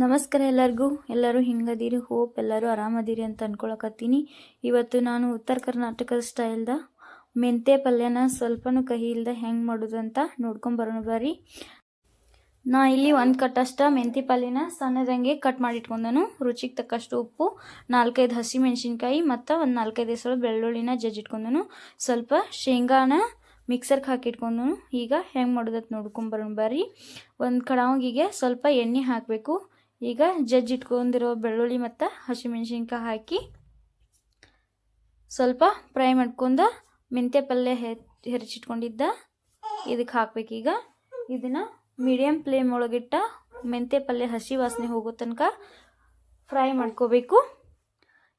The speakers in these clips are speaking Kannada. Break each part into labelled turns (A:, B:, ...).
A: ನಮಸ್ಕಾರ ಎಲ್ಲರಿಗೂ. ಎಲ್ಲರೂ ಹಿಂಗದೀರಿ? ಹೋಪ್ ಎಲ್ಲರೂ ಆರಾಮದಿರಿ ಅಂತ ಅಂದ್ಕೊಳಕತ್ತೀನಿ ಇವತ್ತು ನಾನು ಉತ್ತರ ಕರ್ನಾಟಕದ ಸ್ಟೈಲ್ದ ಮೆಂತೆ ಪಲ್ಯನ ಸ್ವಲ್ಪನೂ ಕಹಿ ಇಲ್ದ ಹೆಂಗೆ ಮಾಡೋದು ಅಂತ ನೋಡ್ಕೊಂಬರೋಣ ಬರ್ರಿ. ನಾ ಇಲ್ಲಿ ಒಂದು ಕಟ್ಟಷ್ಟ ಮೆಂತಿ ಪಲ್ಯನ ಸಣ್ಣದಂಗೆ ಕಟ್ ಮಾಡಿ ಇಟ್ಕೊಂಡನು ರುಚಿಗೆ ತಕ್ಕಷ್ಟು ಉಪ್ಪು, ನಾಲ್ಕೈದು ಹಸಿ ಮೆಣಸಿನ್ಕಾಯಿ ಮತ್ತು ಒಂದು ನಾಲ್ಕೈದು ಹೆಸರು ಬೆಳ್ಳುಳ್ಳಿನ ಜಜ್ಜಿಟ್ಕೊಂಡನು. ಸ್ವಲ್ಪ ಶೇಂಗಾನ ಮಿಕ್ಸರ್ಗೆ ಹಾಕಿಟ್ಕೊಂಡನು. ಈಗ ಹೆಂಗೆ ಮಾಡೋದತ್ ನೋಡ್ಕೊಂಬರೋಣ ಬರ್ರಿ. ಒಂದು ಕಡಾವಿಗೆ ಸ್ವಲ್ಪ ಎಣ್ಣೆ ಹಾಕಬೇಕು. ಈಗ ಜಜ್ಜಿ ಇಟ್ಕೊಂಡಿರೋ ಬೆಳ್ಳುಳ್ಳಿ ಮತ್ತು ಹಸಿಮೆಣ್ಸಿನ್ಕಾಯಿ ಹಾಕಿ ಸ್ವಲ್ಪ ಫ್ರೈ ಮಾಡ್ಕೊಂಡು ಮೆಂತ್ಯ ಪಲ್ಯ ಹೆರಚಿಟ್ಕೊಂಡಿದ್ದ. ಇದಕ್ಕೆ ಹಾಕ್ಬೇಕೀಗ ಇದನ್ನು ಮೀಡಿಯಮ್ ಫ್ಲೇಮ್ ಒಳಗಿಟ್ಟ ಮೆಂತ್ಯ ಪಲ್ಯ ಹಸಿ ವಾಸನೆ ಹೋಗೋ ತನಕ ಫ್ರೈ ಮಾಡ್ಕೋಬೇಕು.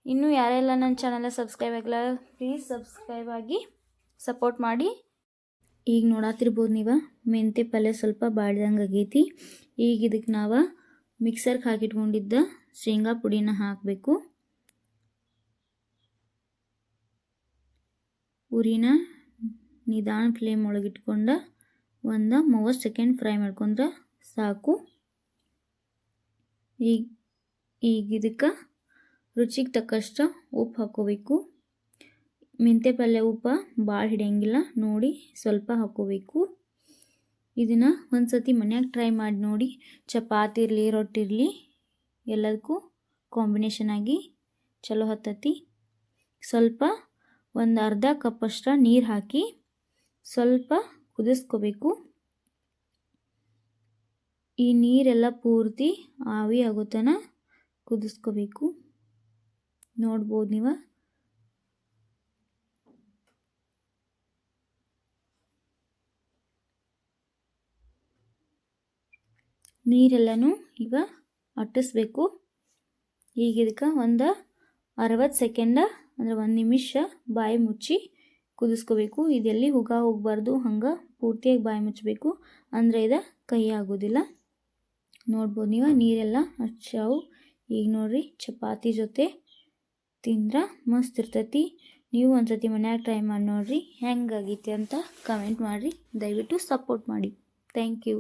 A: ಇನ್ನೂ ಯಾರೆಲ್ಲ ನನ್ನ ಚಾನಲ್ ಸಬ್ಸ್ಕ್ರೈಬ್ ಆಗಿಲ್ಲ ಪ್ಲೀಸ್ ಸಬ್ಸ್ಕ್ರೈಬ್ ಆಗಿ ಸಪೋರ್ಟ್ ಮಾಡಿ. ಈಗ ನೋಡತ್ತಿರ್ಬೋದು ನೀವು? ಮೆಂತ್ಯ ಪಲ್ಯ ಸ್ವಲ್ಪ ಬಾಳ್ದಂಗೆ ಆಗೈತಿ. ಈಗ ಇದಕ್ಕೆ ನಾವು ಮಿಕ್ಸರ್ಗೆ ಹಾಕಿಟ್ಕೊಂಡಿದ್ದ ಶೇಂಗಾ ಪುಡಿನ ಹಾಕಬೇಕು. ಉರಿನ ನಿಧಾನ ಫ್ಲೇಮ್ ಒಳಗಿಟ್ಕೊಂಡ ಒಂದು ಮೂವತ್ತು ಸೆಕೆಂಡ್ ಫ್ರೈ ಮಾಡ್ಕೊಂಡ್ರೆ ಸಾಕು. ಈಗ ಈಗ ಇದಕ್ಕೆ ರುಚಿಗೆ ತಕ್ಕಷ್ಟು ಉಪ್ಪು ಹಾಕೋಬೇಕು. ಮೆಂತೆ ಪಲ್ಯ ಉಪ್ಪು ಭಾಳ ಹಿಡಿಯಂಗಿಲ್ಲ, ನೋಡಿ ಸ್ವಲ್ಪ ಹಾಕೋಬೇಕು. ಇದನ್ನು ಒಂದು ಸತಿ ಮನ್ಯಾಗ ಟ್ರೈ ಮಾಡಿ ನೋಡಿ. ಚಪಾತಿ ಇರಲಿ, ರೊಟ್ಟಿ ಇರಲಿ ಎಲ್ಲದಕ್ಕೂ ಕಾಂಬಿನೇಷನ್ ಆಗಿ ಚಲೋ ಹತ್ತತಿ. ಸ್ವಲ್ಪ ಒಂದು ಅರ್ಧ ಕಪ್ಪಷ್ಟ ನೀರು ಹಾಕಿ ಸ್ವಲ್ಪ ಕುದಿಸ್ಕೋಬೇಕು. ಈ ನೀರೆಲ್ಲ ಪೂರ್ತಿ ಆವಿ ಆಗೋತನ ಕುದಿಸ್ಕೋಬೇಕು. ನೋಡ್ಬೋದು ನೀವು? ನೀರೆಲ್ಲನೂ ಈಗ ಅಟ್ಟಿಸ್ಬೇಕು. ಈಗ ಇದಕ್ಕೆ ಒಂದು ಅರವತ್ತು ಸೆಕೆಂಡ, ಅಂದರೆ ಒಂದು ನಿಮಿಷ ಬಾಯಿ ಮುಚ್ಚಿ ಕುದಿಸ್ಕೋಬೇಕು. ಇದೆಲ್ಲಿ ಹುಗ ಹೋಗಬಾರ್ದು, ಹಂಗೆ ಪೂರ್ತಿಯಾಗಿ ಬಾಯಿ ಮುಚ್ಚಬೇಕು. ಅಂದರೆ ಇದು ಕೈ ಆಗೋದಿಲ್ಲ. ನೋಡ್ಬೋದು ನೀವು, ನೀರೆಲ್ಲ ಹಚ್ಚಾವು. ಈಗ ನೋಡ್ರಿ, ಚಪಾತಿ ಜೊತೆ ತಿಂದ್ರೆ ಮಸ್ತ್ ಇರ್ತೈತಿ. ನೀವು ಒಂದ್ಸತಿ ಮನ್ಯಾಗ ಟ್ರೈ ಮಾಡಿ ನೋಡ್ರಿ ಹೆಂಗಾಗೈತಿ ಅಂತ ಕಮೆಂಟ್ ಮಾಡಿರಿ. ದಯವಿಟ್ಟು ಸಪೋರ್ಟ್ ಮಾಡಿ. Thank you